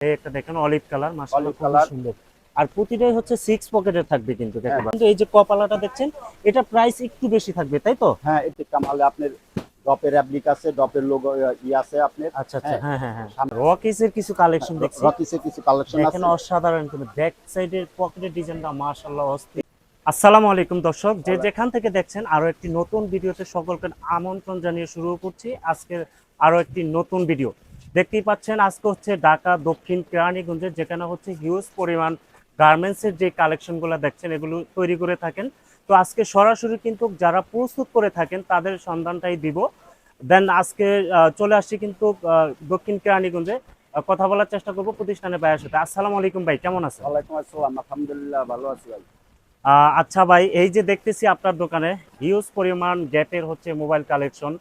এই একটা দেখেন অলিভ কালার মাশাআল্লাহ খুব সুন্দর। আর প্রতিটাই হচ্ছে সিক্স পকেটের থাকবে কিন্তু হ্যাঁ। কিন্তু এই যে কপালাটা দেখছেন এটা প্রাইস একটু বেশি থাকবে তাই তো? হ্যাঁ এতে কামালে আপনার ডপের অ্যাপ্লিক আছে ডপের লোগো ই আছে আপনার। আচ্ছা আচ্ছা হ্যাঁ। হ্যাঁ হ্যাঁ হ্যাঁ। রকিসের কিছু কালেকশন দেখছি। রকিসের কিছু কালেকশন আছে। অসাধারণ কিন্তু ব্যাক সাইডের পকেটের ডিজাইনটা মাশাআল্লাহ অস্থির। আসসালামু আলাইকুম দর্শক। যে যেখান থেকে দেখছেন আরও একটি নতুন ভিডিওতে সকলকে আমন্ত্রণ জানিয়ে শুরু করছি। আজকে আরও একটি নতুন ভিডিও। দেখতেই পাচ্ছেন আজকে হচ্ছে ঢাকা দক্ষিণ কেরানীগঞ্জে যেখানে হচ্ছে হিউজ পরিমাণ গার্মেন্টসের যে কালেকশনগুলো দেখছেন এগুলো তৈরি করে থাকেন। তো আজকে সরাসরি কিন্তু যারা প্রস্তুত করে থাকেন তাদের সন্ধানটাই দিব। দেন আজকে চলে আসছি কিন্তু দক্ষিণ কেরানীগঞ্জে। কথা বলার চেষ্টা করব প্রতিষ্ঠানের ভাইয়ের সাথে। আসসালামু আলাইকুম ভাই কেমন আছেন? ওয়ালাইকুম আসসালাম আলহামদুলিল্লাহ ভালো আছি ভাই। আচ্ছা ভাই এই যে দেখতেছি আপনার দোকানে হিউজ পরিমাণ গ্যাপের হচ্ছে মোবাইল কালেকশন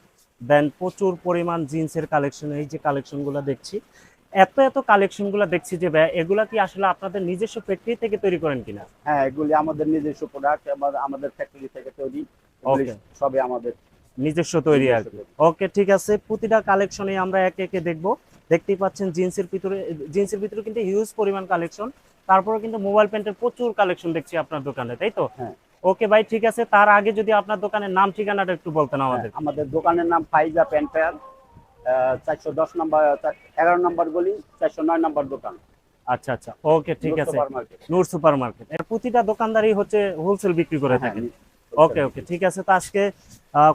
দেন প্রচুর পরিমাণ জিন্সের কালেকশন এই যে কালেকশনগুলো দেখছি। এত এত কালেকশনগুলো দেখছি যে ভাই এগুলা কি আসলে আপনাদের নিজস্ব ফ্যাক্টরি থেকে তৈরি করেন কিনা? হ্যাঁ এগুলি আমাদের নিজস্ব প্রোডাক্ট আমাদের ফ্যাক্টরি থেকে তৈরি। সবই আমাদের নিজস্ব তৈরি আর ওকে ঠিক আছে। প্রতিটা কালেকশনে আমরা একে একে দেখব। দেখতেই পাচ্ছেন জিন্সের ভিতরে জিন্সের ভিতরে কিন্তু হিউজ পরিমাণ কালেকশন তারপরে কিন্তু মোবাইল প্যান্টের প্রচুর কালেকশন দেখছি আপনার দোকানে তাই তো? হ্যাঁ। ওকে ভাই ঠিক আছে। তার আগে যদি আপনার দোকানের নাম ঠিকানাটা একটু বলতেন আমাদের হ্যাঁ, আমাদের। দোকানের নাম ফাইজা প্যান্ট ফেয়ার চারশো দশ নম্বর এগারো নম্বর গলি চারশো নয় নম্বর দোকান। আচ্ছা আচ্ছা। ওকে ঠিক আছে। নূর সুপার মার্কেট এর প্রতিটা দোকানদারই হচ্ছে হোলসেল বিক্রি করে হ্যাঁ, থাকেন ওকে ওকে ঠিক আছে। তো আজকে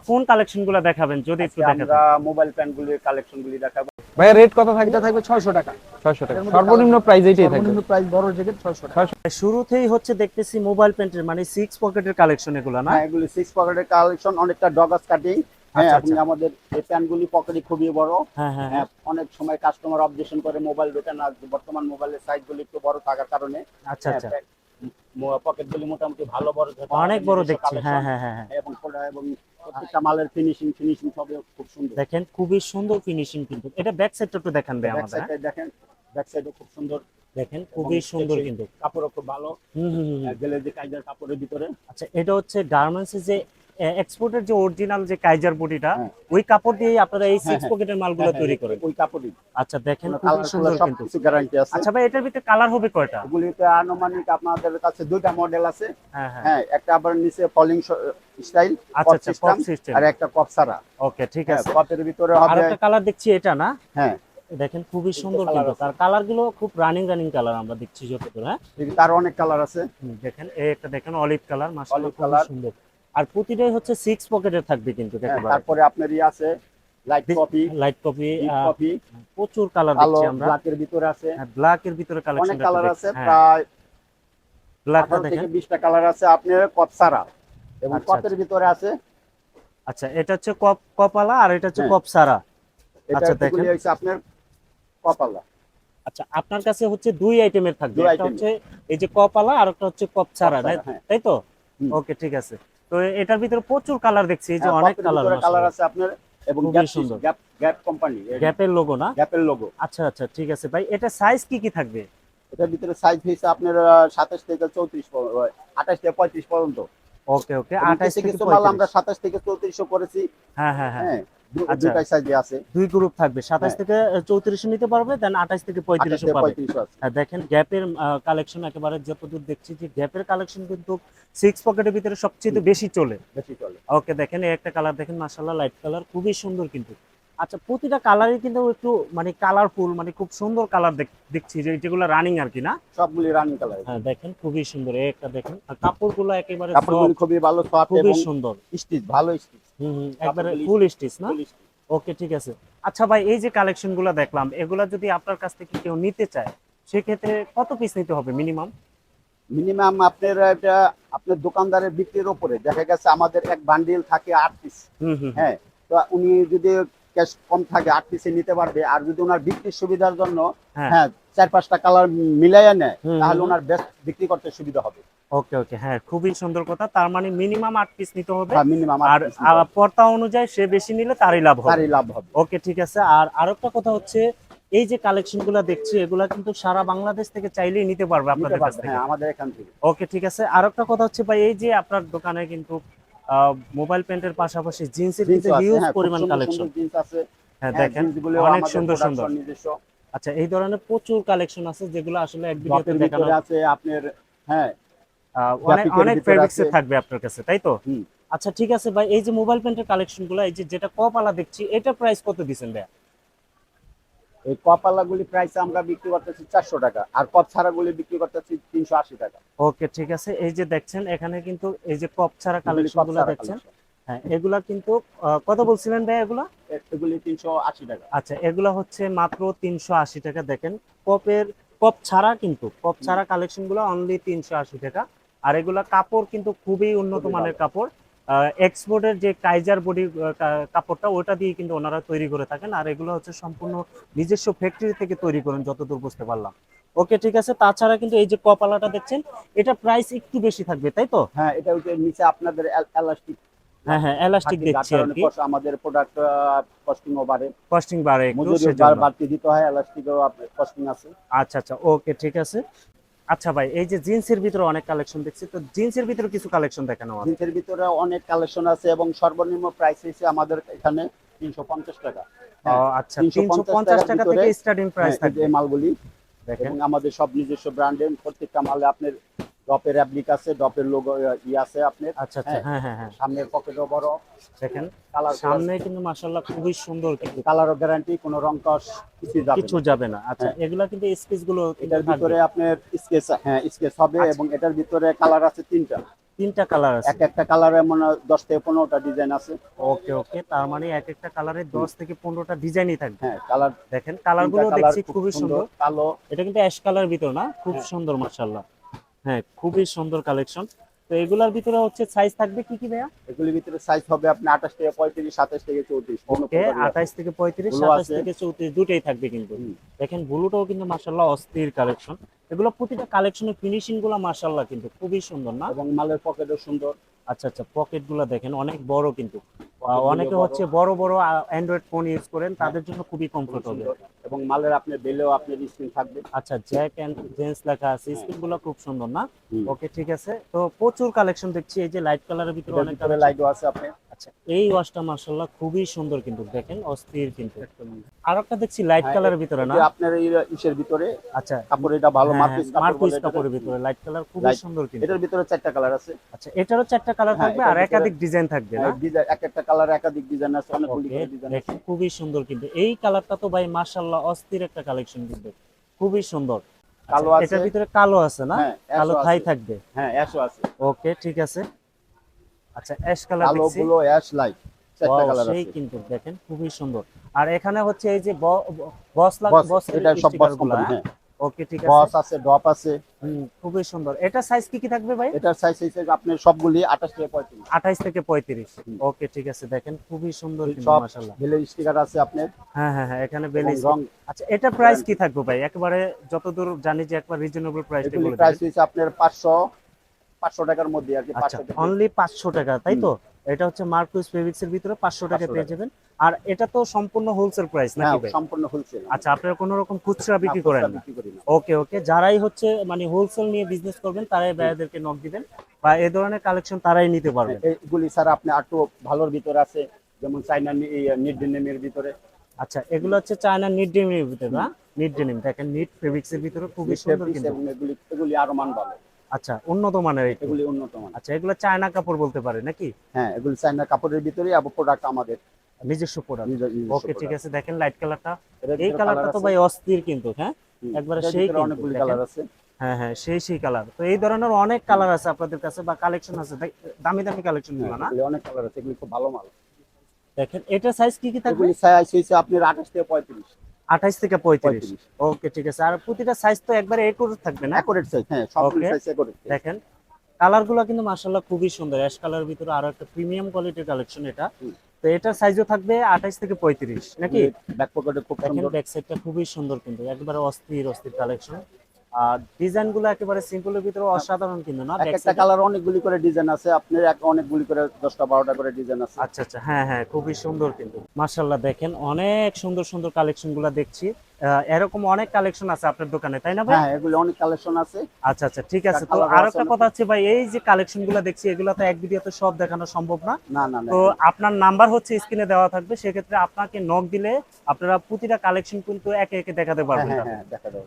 কোন কালেকশনগুলো দেখাবেন? যদি একটু আমরা দেখাবেন মোবাইল প্যান্টগুলির কালেকশনগুলি দেখাবো। ভাইয়া রেট কত থাকবে? থাকবে ছয়শো টাকা। ছয়শো টাকা। সর্বনিম্ন প্রাইস এইটাই থাকবে। সর্বনিম্ন প্রাইস বড় জ্যাকেট ছয়শো টাকা। শুরুতেই হচ্ছে দেখতেছি মোবাইল প্যান্টের মানে সিক্স পকেটের কালেকশন এগুলো না? এগুলি পকেটের কালেকশন অনেকটা ডগাস কাটিং হ্যাঁ আপনি। আমাদের এই প্যান্টগুলি পকেটই খুবই বড়। হ্যাঁ হ্যাঁ হ্যাঁ। অনেক সময় কাস্টমার অবজেকশন করে মোবাইল না বর্তমান মোবাইলের সাইজগুলি একটু বড় থাকার কারণে। আচ্ছা আচ্ছা। পকেটগুলি মোটামুটি ভালো বড় অনেক বড় দেখছি। হ্যাঁ হ্যাঁ হ্যাঁ হ্যাঁ। এবং পুরো- এবং প্রত্যেকটা মালের ফিনিশিং ফিনিশিং সবই খুব সুন্দর। দেখেন খুবই সুন্দর ফিনিশিং কিন্তু। এটা ব্যাক সাইডটা একটু দেখান ভাই আমাদের? দেখেন। ব্যাক সাইডও খুব সুন্দর। দেখেন খুবই সুন্দর কিন্তু। কাপড়ও খুব ভালো। গেলে যে কাইজার কাপড়ের ভিতরে। আচ্ছা এটা হচ্ছে গার্মেন্টসের যে এক্সপোর্টের যে অরিজিনাল যে কাইজার বডিটা হ্যাঁ। ওই কাপড় দিয়ে আপনারা এই হ্যাঁ, সিক্স হ্যাঁ। পকেটের মালগুলো তৈরি করেন। ওই কাপড়ই। আচ্ছা দেখেন সুন্দর কিন্তু। গ্যারান্টি আছে। আচ্ছা ভাই এটার ভিতরে কালার হবে কয়টা? এগুলিতে আনুমানিক আপনাদের কাছে দুইটা মডেল আছে। হ্যাঁ হ্যাঁ। হ্যাঁ একটা আবার নিচে ফলিং স্টাইল আচ্ছা আচ্ছা সিস্টেম সিস্টেম আর একটা কপ সারা ওকে ঠিক হ্যাঁ আছে। কপের ভিতরে আর একটা কালার দেখছি এটা না? হ্যাঁ। দেখেন খুবই সুন্দর কিন্তু। তার কালারগুলো খুব রানিং রানিং কালার আমরা দেখছি যতদূর হ্যাঁ? তার অনেক কালার আছে। দেখেন এই একটা দেখেন অলিভ কালার মাশাআল্লাহ colour। সুন্দর। আর প্রতিটাই হচ্ছে সিক্স পকেটের থাকবে কিন্তু হ্যাঁ, তারপরে আপনার ই আছে light copy light copy copy প্রচুর কালার দেখছি আমরা। ব্ল্যাকের ভিতরে আছে। ব্ল্যাক এর ভিতরে কালেকশন অনেক কালার আছে হ্যাঁ। প্রায় ব্ল্যাকটা দেখেন। বিশটা কালার আছে আপনার কপ সারা। এবং আচ্ছা, কপের ভিতরে আছে। আচ্ছা এটা হচ্ছে কপ কপালা আর এটা হচ্ছে হ্যাঁ। কপ সারা। এটা আচ্ছা, দেখেন। হচ্ছে আপনার কপালা। আচ্ছা আপনার কাছে হচ্ছে দুই আইটেমের থাকবে। একটা হচ্ছে এই যে কপালা আর একটা হচ্ছে কপ হ্যাঁ। তাই তো? ওকে ঠিক আছে। তো এটার ভিতরে প্রচুর কালার দেখছি এই যে হ্যাঁ, অনেক কালার কালার আছে আপনার? এবং গ্যাপ সুন্দর। গ্যাপ গ্যাপ কোম্পানি গ্যাপের লোগো না? গ্যাপের লোগো আচ্ছা আচ্ছা ঠিক আছে। ভাই এটা সাইজ কি কি থাকবে? এটার ভিতরে সাইজ হয়েছে আপনার সাতাশ থেকে চৌত্রিশ আঠাশ থেকে পঁয়ত্রিশ পর্যন্ত। ওকে ওকে এবং আঠাশ কিছু থেকে কিছু মাল আমরা 35 সাতাশ থেকে চৌত্রিশশো করেছি। হ্যাঁ হ্যাঁ। হ্যাঁ। আচ্ছা। দুটাই সাইজে আছে। দুই গ্রুপ থাকবে। সাতাশ হ্যাঁ। থেকে চৌত্রিশে নিতে পারবে দেন আঠাশ থেকে আঠাশ পঁয়ত্রিশে থেকে পাবে। হ্যাঁ, দেখেন গ্যাপের কালেকশন একেবারে যতদূর দেখছি যে গ্যাপের কালেকশন কিন্তু সিক্স পকেটের ভিতরে সবচেয়ে বেশি চলে। বেশি চলে। ওকে দেখেন এই একটা কালার দেখেন মাশাআল্লাহ লাইট কালার খুবই সুন্দর কিন্তু। আচ্ছা প্রতিটা কালারই কিন্তু একটু মানে কালারফুল মানে খুব সুন্দর কালার দেখছি যে যেগুলো রানিং আর কি না? সবগুলি রানিং কালার হ্যাঁ দেখেন খুবই সুন্দর এই একটা দেখেন। আর কাপড়গুলো একেবারে কাপড়গুলি খুবই ভালো সফট খুবই সুন্দর। স্টিচ ভালো স্টিচ হুম হুম একবারে ফুল স্টিচ না? ওকে ঠিক আছে। আচ্ছা ভাই এই যে কালেকশনগুলো দেখলাম এগুলা যদি আপনার কাছ থেকে কেউ নিতে চায় সেক্ষেত্রে কত পিস নিতে হবে মিনিমাম মিনিমাম আপনার এটা আপনার দোকানদারের বিক্রির উপরে। দেখা গেছে আমাদের এক বান্ডিল থাকে আট পিস হুম হুম। হ্যাঁ তো উনি যদি ক্যাশ কম থাকে আট পিসে নিতে পারবে। আর যদি ওনার বিক্রির সুবিধার জন্য হ্যাঁ। হ্যাঁ চার পাঁচটা কালার মিলাইয়া নেয় তাহলে ওনার বেস্ট বিক্রি করতে সুবিধা হবে। ওকে ওকে হ্যাঁ খুবই সুন্দর কথা। তার মানে মিনিমাম আট পিস নিতে হবে। মিনিমাম আর আর পর্তা অনুযায়ী সে বেশি নিলে তারই লাভ হবে। তারই লাভ হবে। ওকে ঠিক আছে। আর আরেকটা কথা হচ্ছে এই যে কালেকশনগুলা দেখছি এগুলা কিন্তু সারা বাংলাদেশ থেকে চাইলেই নিতে পারবে আপনাদের কাছ থেকে। হ্যাঁ আমাদের এখান থেকে। ওকে ঠিক আছে। আরেকটা কথা হচ্ছে ভাই এই যে আপনার দোকানে কিন্তু মোবাইল প্যান্টের পাশাপাশি জিন্সের কিন্তু হিউজ হ্যাঁ পরিমাণ কালেকশন জিন্স আছে। হ্যাঁ হ্যাঁ, দেখেন অনেক সুন্দর সুন্দর। আচ্ছা এই ধরনের প্রচুর কালেকশন আছে যেগুলো আসলে এক ভিডিওতে দেখানো আছে আপনার হ্যাঁ অনেক অনেক ফেব্রিক্সে। থাকবে আপনার কাছে তাই তো? আচ্ছা ঠিক আছে ভাই এই যে মোবাইল প্যান্টের কালেকশনগুলো এই যে যেটা কপালা দেখছি এটা প্রাইস কত দিছেন ভাই এই কপালাগুলি প্রাইস আমরা বিক্রি করতেছি চারশো টাকা আর কপ ছাড়াগুলি বিক্রি করতেছি তিনশো আশি টাকা। ওকে ঠিক আছে। এই যে দেখছেন এখানে কিন্তু এই যে কপ ছাড়া কালেকশনগুলো দেখছেন। হ্যাঁ এগুলা কিন্তু কত বলছিলেন ভাই এগুলা? এগুলি তিনশো আশি টাকা। আচ্ছা এগুলা হচ্ছে মাত্র তিনশো আশি টাকা। দেখেন কপের কপ ছাড়া কিন্তু কপ ছাড়া কালেকশনগুলো অনলি তিনশো আশি টাকা। আর এগুলা কাপড় কিন্তু খুবই উন্নত মানের কাপড়। এক্সপোর্টের যে কাইজার বডি কাপড়টা ওটা দিয়ে কিন্তু ওনারা তৈরি করে থাকেন। আর এগুলো হচ্ছে সম্পূর্ণ নিজস্ব ফ্যাক্টরি থেকে তৈরি করেন যতদূর বুঝতে পারলাম। ওকে ঠিক আছে। তাছাড়া কিন্তু এই যে কপালাটা দেখছেন এটা প্রাইস একটু বেশি থাকবে তাই তো? হ্যাঁ এটা হচ্ছে নিচে আপনাদের এলাস্টিক হ্যাঁ হ্যাঁ এলাস্টিক দেখছি আর কি। আমাদের প্রোডাক্ট কস্টিংও বাড়ে কস্টিং বাড়ে একটু সেজন্য। বাড়তি দিতে হয় এলাস্টিকও কস্টিং আছে। আচ্ছা আচ্ছা। ওকে ঠিক আছে। আচ্ছা ভাই এই যে জিন্সের ভিতরে অনেক কালেকশন দেখছি তো জিন্সের ভিতরে কিছু কালেকশন দেখানো হবে জিন্সের ভিতরে অনেক কালেকশন আছে এবং সর্বনিম্ন প্রাইস হয়েছে আমাদের এখানে তিনশো পঞ্চাশ টাকা। আচ্ছা 350 তিনশো পঞ্চাশ টাকা থেকে স্টার্টিং প্রাইস থাকে এই মালগুলি দেখেন। আমাদের সব নিজস্ব ব্র্যান্ডের প্রত্যেকটা মালে আপনার ডপের অ্যাপ্লিক আছে ডপের লোগো ই আছে আপনার। আচ্ছা আচ্ছা হ্যাঁ। হ্যাঁ হ্যাঁ সামনের পকেটও বড়। দেখেন কালার সামনে কিন্তু মাশাআল্লাহ খুবই সুন্দর কিন্তু। কালারও গ্যারান্টি কোনো রং কস কিছু যাবে কিছু না। যাবে না। আচ্ছা হ্যাঁ। এগুলা কিন্তু স্পেসগুলো এটার ভিতরে আপনার স্কেচ হ্যাঁ স্কেচ হবে আচ্ছা। এবং এটার ভিতরে কালার আছে তিনটা। তিনটা কালার আছে। এক একটা কালারে মনে হয় দশ থেকে পনেরোটা ডিজাইন আছে। ওকে ওকে। তার মানে এক একটা কালারে 10 থেকে 15টা ডিজাইনই থাকবে। হ্যাঁ কালার দেখেন কালারগুলো দেখছি খুবই সুন্দর কালো। এটা কিন্তু অ্যাশ কালার ভিতর না? খুব হ্যাঁ। সুন্দর মাশাআল্লাহ। হ্যাঁ খুবই সুন্দর কালেকশন তো এগুলার ভিতরে হচ্ছে সাইজ থাকবে কি কি ভাইয়া? এগুলির ভিতরে সাইজ হবে আপনি আঠাশ থেকে পঁয়ত্রিশ সাতাশ থেকে চৌত্রিশ। ওকে আঠাইশ থেকে পঁয়ত্রিশ ব্লু সাতাশ আছে। থেকে চৌত্রিশ দুটোই থাকবে কিন্তু। দেখেন ব্লুটাও কিন্তু মার্শাল্লাহ অস্থির কালেকশন এগুলো প্রতিটা কালেকশনের ফিনিশিংগুলো মার্শাল্লাহ কিন্তু খুবই সুন্দর না? এবং মালের পকেটও সুন্দর। আচ্ছা আচ্ছা পকেটগুলো দেখেন অনেক বড় কিন্তু। অনেকে হচ্ছে বড় বড় অ্যান্ড্রয়েড ফোন ইউজ করেন তাদের জন্য খুবই কমফোর্ট হবে এবং মালের আপনি বেলেও আপনার স্ক্রিন থাকবে। আচ্ছা জ্যাক অ্যান্ড জেন্স লেখা আছে স্ক্রিনগুলো খুব সুন্দর না? ওকে ঠিক আছে। তো প্রচুর কালেকশন দেখছি এই যে লাইট কালারের ভিতরে অনেক। লাইটও আছে আপনার। আচ্ছা এই ওয়াশটা মার্শাল্লাহ খুবই সুন্দর কিন্তু দেখেন অস্থির কিন্তু। আর একটা দেখছি লাইট হ্যাঁ, কালারের ভিতরে না? আপনার এই ইসের ভিতরে আচ্ছা। কাপড় এটা ভালো হ্যাঁ, মার্কুইস কাপড়ের ভিতরে লাইট কালার খুবই সুন্দর কিন্তু। এটার ভিতরে চারটা কালার আছে। আচ্ছা এটারও চারটা কালার হ্যাঁ, থাকবে আর একাধিক ডিজাইন থাকবে না? ডিজাইন এক একটা কালার একাধিক ডিজাইন আছে অনেকগুলি ডিজাইন আছে। খুবই সুন্দর কিন্তু। এই কালারটা তো ভাই মাশাআল্লাহ অস্থির একটা কালেকশন কিন্তু খুবই সুন্দর। কালো আচ্ছা, আছে। এটার ভিতরে কালো আছে না? কালো থাই থাকবে। হ্যাঁ অ্যাশও আছে। ওকে ঠিক আছে। আচ্ছা অ্যাশ কালার অ্যাশ লাইট চারটা কালার আছে। কিন্তু দেখেন খুবই সুন্দর। আর এখানে হচ্ছে এই যে বস লাগ বস এটা সব বস কোম্পানি হ্যাঁ। ওকে ঠিক বস আছে আছে ডপ আছে। খুবই সুন্দর। এটা সাইজ কি কি থাকবে ভাই? এটার সাইজ হিসেবে আপনার সবগুলি আঠাশ থেকে পঁয়ত্রিশ। 28 থেকে 35 ওকে ঠিক আছে দেখেন খুবই সুন্দর কিন্তু মাশাআল্লাহ। ভেলের স্টিকার আছে আপনার। হ্যাঁ হ্যাঁ হ্যাঁ এখানে বেলিস রং আচ্ছা এটা প্রাইস কি থাকবে ভাই? একেবারে যতদূর জানি যে একবার রিজনেবল প্রাইসটা এগুলি বলে প্রাইস আপনার পাঁচশো পাঁচশো টাকার মধ্যে আর কি আচ্ছা পাঁচশো অনলি 500 টাকা তাই তো? এটা হচ্ছে মার্কুইস ফেব্রিক্স এর ভিতরে 500 টাকা পেয়ে যাবেন। আর এটা তো সম্পূর্ণ হোলসেল প্রাইস হ্যাঁ নাকি ভাই? সম্পূর্ণ হোলসেল আচ্ছা আপনারা কোনো রকম খুচরা বিক্রি করেন না? ওকে ওকে যারাই হচ্ছে মানে হোলসেল নিয়ে বিজনেস করবেন তারাই ভাইয়াদেরকে নক দিবেন বা এই ধরনের কালেকশন তারাই নিতে পারবেন। এইগুলি স্যার আপনি একটু ভালোর ভিতরে আছে যেমন চাইনা নিড ডেনিমের ভিতরে। আচ্ছা এগুলো হচ্ছে চায়না নিট ডেনিমের ভিতরে না নিট ডেনিম দেখেন নিট ফেব্রিক্স এর ভিতরে খুবই সুন্দর কিন্তু। এগুলি এগুলি আরও মান ভালো। আচ্ছা উন্নত মানের এগুলি উন্নত মান আচ্ছা এগুলো চায়না কাপড় বলতে পারে নাকি? হ্যাঁ এগুলি চাইনা কাপড়ের ভিতরে আবার প্রোডাক্ট আমাদের। নিজস্ব প্রোডাক্ট ওকে ঠিক আছে দেখেন লাইট কালারটা এই কালারটা তো ভাই অস্থির কিন্তু হ্যাঁ? একবারে সেই অনেকগুলি কালার আছে। হ্যাঁ হ্যাঁ সেই সেই কালার তো এই ধরনের অনেক কালার আছে আপনাদের কাছে বা কালেকশন আছে। দামি দামি কালেকশনগুলো না? অনেক কালার আছে এগুলি খুব ভালো মাল। দেখেন এটা সাইজ কি কি থাকবে? সাইজ হয়েছে আপনার আঠাশ থেকে পঁয়ত্রিশ। আঠাইশ থেকে পঁয়ত্রিশ। পঁয়ত্রিশ। ওকে ঠিক আছে। আর প্রতিটা সাইজ তো একবারে একুরেট থাকবে না? একুরেট সাইজ হ্যাঁ সব সাইজ একুরেট দেখেন। কালারগুলো কিন্তু মার্শাল্লাহ খুবই সুন্দর। অ্যাশ কালার ভিতরে আরও একটা প্রিমিয়াম কোয়ালিটির কালেকশন এটা। তো এটার সাইজও থাকবে আঠাইশ থেকে পঁয়ত্রিশ নাকি? ব্যাক পকেটে খুব সুন্দর। ব্যাক সাইডটা খুবই সুন্দর কিন্তু একবারে অস্থির অস্থির কালেকশন আর ডিজাইনগুলো একেবারে সিম্পলের ভিতরে অসাধারণ কিন্তু না একটা কালার অনেকগুলি করে ডিজাইন আছে আপনার এক অনেকগুলি করে দশটা বারোটা করে ডিজাইন আছে। আচ্ছা আচ্ছা হ্যাঁ হ্যাঁ খুবই সুন্দর কিন্তু। মার্শাল্লাহ দেখেন অনেক সুন্দর সুন্দর কালেকশনগুলা দেখছি। এরকম অনেক কালেকশন আছে আপনার দোকানে তাই না ভাই? হ্যাঁ এগুলো অনেক কালেকশন আছে। আচ্ছা আচ্ছা ঠিক আছে। তো আর একটা কথা হচ্ছে ভাই এই যে কালেকশনগুলো দেখছি এগুলো তো এক ভিডিওতে সব দেখানো সম্ভব না। না না না। তো আপনার নাম্বার হচ্ছে স্ক্রিনে দেওয়া থাকবে সেক্ষেত্রে আপনাকে নক দিলে আপনারা প্রতিটা কালেকশন কিন্তু একে একে দেখাতে হ্যাঁ পারবেন। হ্যাঁ হ্যাঁ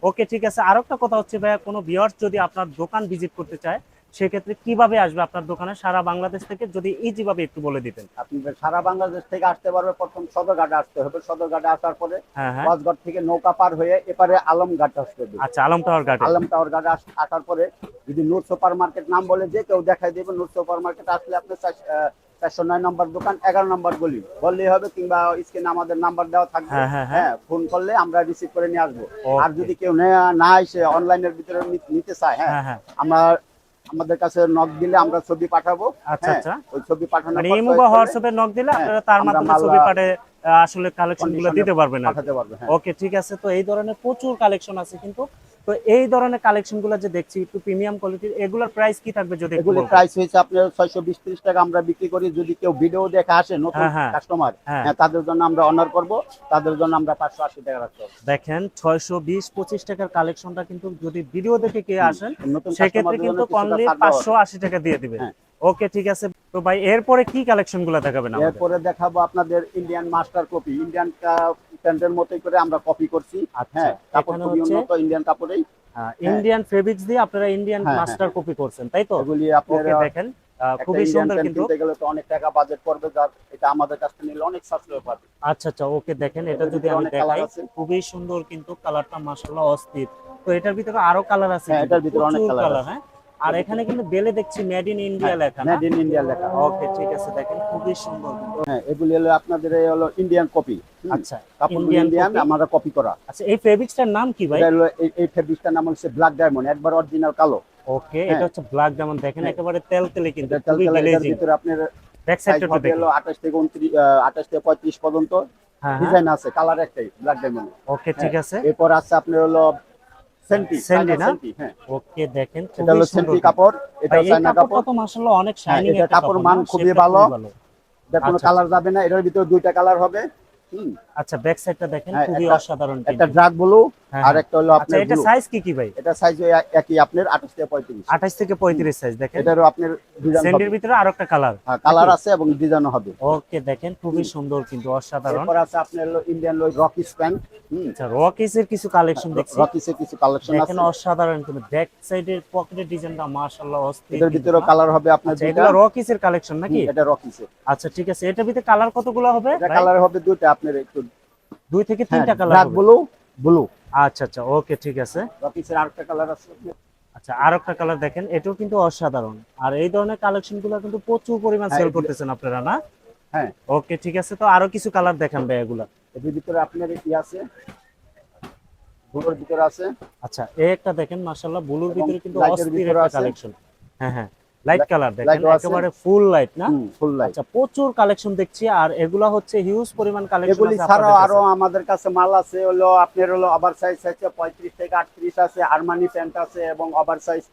ওকে ঠিক আছে। আরও একটা কথা হচ্ছে ভাইয়া কোনো ভিউয়ার্স যদি আপনার দোকান ভিজিট করতে চায় সেক্ষেত্রে কীভাবে আসবে আপনার দোকানে? সারা বাংলাদেশ থেকে যদি ইজি ভাবে একটু বলে দিতেন। আপনি সারা বাংলাদেশ থেকে আসতে পারবে প্রথম সদরঘাটে আসতে হবে। সদরঘাটে আসার পরে হ্যাঁ হ্যাঁ। থেকে নৌকা পার হয়ে এপারে আলমঘাট আসতে হবে। আচ্ছা আলম টাওয়ার ঘাট। আলম টাওয়ার ঘাটে আস- আসার পরে যদি নূর সুপার মার্কেট নাম বলে যে কেউ দেখাই দেবে নূর সুপার মার্কেট আসলে আপনি চারশো নয় নম্বর দোকান এগারো নম্বর গলি। বললেই হবে কিংবা স্ক্রিনে আমাদের নাম্বার দেওয়া থাকবে। হ্যাঁ, হ্যাঁ, ফোন করলে আমরা রিসিভ করে নিয়ে আসব। আর যদি কেউ নে- না এসে অনলাইনের ভিতরে নিতে চায় হ্যাঁ। আমরা আমাদের কাছে নক দিলে আমরা ছবি পাঠাবো। আচ্ছা, হ্যাঁ, আচ্ছা। ওই ছবি পাঠানোর মানে ইমো বা হোয়াটসঅ্যাপে নক দিলে হ্যাঁ, আপনারা তার মাধ্যমে ছবি আহ, পাঠে আসলে কালেকশনগুলো দিতে পারবেন পাঠাতে পারবে হ্যাঁ। ওকে ঠিক আছে। তো এই ধরনের প্রচুর কালেকশন আছে কিন্তু তো এই ধরনের কালেকশনগুলো যে দেখছি একটু প্রিমিয়াম কোয়ালিটির এগুলোর প্রাইস কি থাকবে যদি এগুলো প্রাইস হয়েছে আপনার ছয়শো বিশ ত্রিশ টাকা। আমরা বিক্রি করি যদি কেউ ভিডিও দেখে আসে নতুন হ্যাঁ, হ্যাঁ। কাস্টমার হ্যাঁ। তাদের জন্য আমরা অনার করব। তাদের জন্য আমরা পাঁচশো আশি টাকা রাখব দেখেন ছয়শো বিশ পঁচিশ টাকার কালেকশনটা কিন্তু যদি ভিডিও দেখে কে আসেন সেক্ষেত্রে কিন্তু অনলি ছাড় দেওয়া পাঁচশো আশি টাকা দিয়ে দিবে। হ্যাঁ। ওকে ঠিক আছে। তো ভাই এরপরে কি কালেকশনগুলো দেখাবেন। এরপরে দেখাবো আপনাদের ইন্ডিয়ান মাস্টার কপি ইন্ডিয়ান প্যান্টের মতোই করে আমরা কপি করছি। আচ্ছা, হ্যাঁ কাপড় খুবই উন্নত ইন্ডিয়ান কাপড়েই। ইন্ডিয়ান ফেব্রিক্স দিয়ে আপনারা ইন্ডিয়ান হ্যাঁ, মাস্টার কপি করছেন তাই তো? এগুলি আপনার ওকে দেখেন খুবই সুন্দর কিন্তু। গেলে তো অনেক টাকা বাজেট পড়বে যার এটা আমাদের কাছ থেকে নিলে অনেক সাশ্রয় পাবে। আচ্ছা আচ্ছা ওকে দেখেন এটা যদি আমি দেখাই। খুবই সুন্দর কিন্তু কালারটা মাশাআল্লাহ অস্থির। তো এটার ভিতরে আরও কালার আছে হ্যাঁ, এটার ভিতরে অনেক আছে। হ্যাঁ? আর এখানে কিন্তু বেলে দেখছি মেড ইন ইন্ডিয়া লেখা মেড ইন ইন্ডিয়া লেখা। ওকে ঠিক আছে দেখেন খুবই সুন্দর। হ্যাঁ এগুলি হলো আপনাদের এই হলো ইন্ডিয়ান কপি আচ্ছা কাপড় ইন্ডিয়ান আমরা কপি করা। আচ্ছা এই ফেব্রিক্সটার নাম কি ভাই? এই- এই ফেব্রিকটার নাম হচ্ছে ব্ল্যাক ডায়মন্ড একবার অরিজিনাল কালো। ওকে হ্যাঁ। এটা হচ্ছে ব্ল্যাক যেমন দেখেন হ্যাঁ। একেবারে তেল তেলে কিন্তু খুবই গ্লেজিং ভিতরে আপনার ব্যাক সাইডটা দেখেন হলো 28 থেকে 29 28 থেকে 35 পর্যন্ত। হ্যাঁ হ্যাঁ। ডিজাইন আছে কালার একটাই ব্ল্যাক ডায়মন্ড ওকে ঠিক আছে। এরপর আছে আপনার হলো সেন্টি সেন্টি না? হ্যাঁ। ওকে দেখেন এটা হলো সেন্টি কাপড় এটা চায়না কাপড়। তো মাশাআল্লাহ অনেক শাইনিং এটা একটা কাপড় কাপড় মান খুবই ভালো। এটা কোনো আচ্ছা, কালার যাবে না এটার ভিতরে দুইটা কালার হবে। হুম। আচ্ছা ব্যাক সাইডটা দেখেন হ্যাঁ, খুবই অসাধারণ একটা। ড্রাগ ব্লু হ্যাঁ, আর হ্যাঁ। একটা হলো আচ্ছা আপনার এটা সাইজ কি কি ভাই? এটা সাইজ একই আপনার 28 থেকে 35 28 থেকে 35 সাইজ দেখেন। এটারও আপনার ডিজাইন সেন্ডের ভিতরে আরও একটা কালার কালার আছে এবং ডিজাইনও হবে। ওকে দেখেন খুবই সুন্দর কিন্তু অসাধারণ। এরপর আছে আপনার হলো ইন্ডিয়ান রকিস প্যান্ট হুম। আচ্ছা রকিসের কিছু কালেকশন দেখছি। কিছু কালেকশন দেখেন আছে অসাধারণ কিন্তু ব্যাক সাইডের পকেটের ডিজাইনটা মাশাআল্লাহ অস্থির এটার কালার হবে আপনার আচ্ছা দুইটা। এগুলো রকিসের কালেকশন নাকি? এটা রকিসের আচ্ছা ঠিক আছে এটার ভিতরে কালার কতগুলো হবে এটা কালার হবে দুইটা আপনার একটু দুই থেকে হ্যাঁ তিনটা কালার ব্ল্যাক ব্লু ব্লু আচ্ছা আচ্ছা ওকে ঠিক আছে। রকিসের আরেকটা কালার আছে। আচ্ছা আর একটা কালার দেখেন এটাও কিন্তু অসাধারণ। আর এই ধরনের কালেকশনগুলো কিন্তু প্রচুর পরিমাণ হ্যাঁ, সেল করতেছেন আপনারা না? হ্যাঁ। ওকে ঠিক আছে তো আরও কিছু কালার দেখান ভাই এগুলা। এর ভিতরে আপনার কি আছে? ব্লুর ভিতরে আছে। আচ্ছা এই একটা দেখেন মাশাআল্লাহ ব্লুর ভিতরে কিন্তু অস্থির একটা কালেকশন হ্যাঁ হ্যাঁ। লাইট কালার দেখেন। একেবারে ফুল লাইট না ফুল লাইট আচ্ছা প্রচুর কালেকশন দেখছি আর এগুলা হচ্ছে হিউজ পরিমাণ কালেকশন এগুলি ছাড়াও আরও আমাদের কাছে মাল আছে হলো আপনার হলো ওভার সাইজ আছে পঁয়ত্রিশ থেকে আটত্রিশ আছে আরমানি প্যান্ট আছে এবং ওভার সাইজ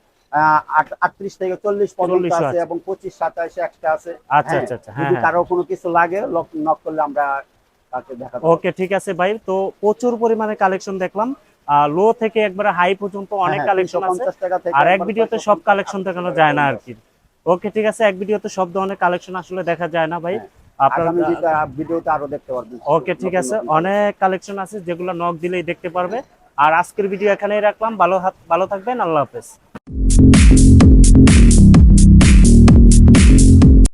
আটত্রিশ থেকে চল্লিশ পর্যন্ত আছে। এবং পঁচিশ সাতাশ একটা আছে আচ্ছা হ্যাঁ, আচ্ছা আচ্ছা হ্যাঁ যদি হ্যাঁ। কারও কোনো কিছু লাগে নক করলে আমরা তাকে দেখাবো ওকে ঠিক আছে ভাই তো প্রচুর পরিমাণে কালেকশন দেখলাম লো থেকে একবারে হাই পর্যন্ত অনেক হ্যাঁ, কালেকশন আছে। 350 টাকা থেকে আর এক ভিডিওতে সব কালেকশন দেখানো যায় না আর কি। ওকে ঠিক আছে এক ভিডিওতে সব ধরনের কালেকশন আসলে দেখা যায় না ভাই। হ্যাঁ। আপনার আগামী ভিডিও- ভিডিওতে আরও দেখতে পারবেন। ওকে ঠিক আছে অনেক কালেকশন আছে যেগুলো নক দিলেই দেখতে পারবে। আর আজকের ভিডিও এখানেই রাখলাম। ভালো ভালো থাকবেন আল্লাহ হাফেজ।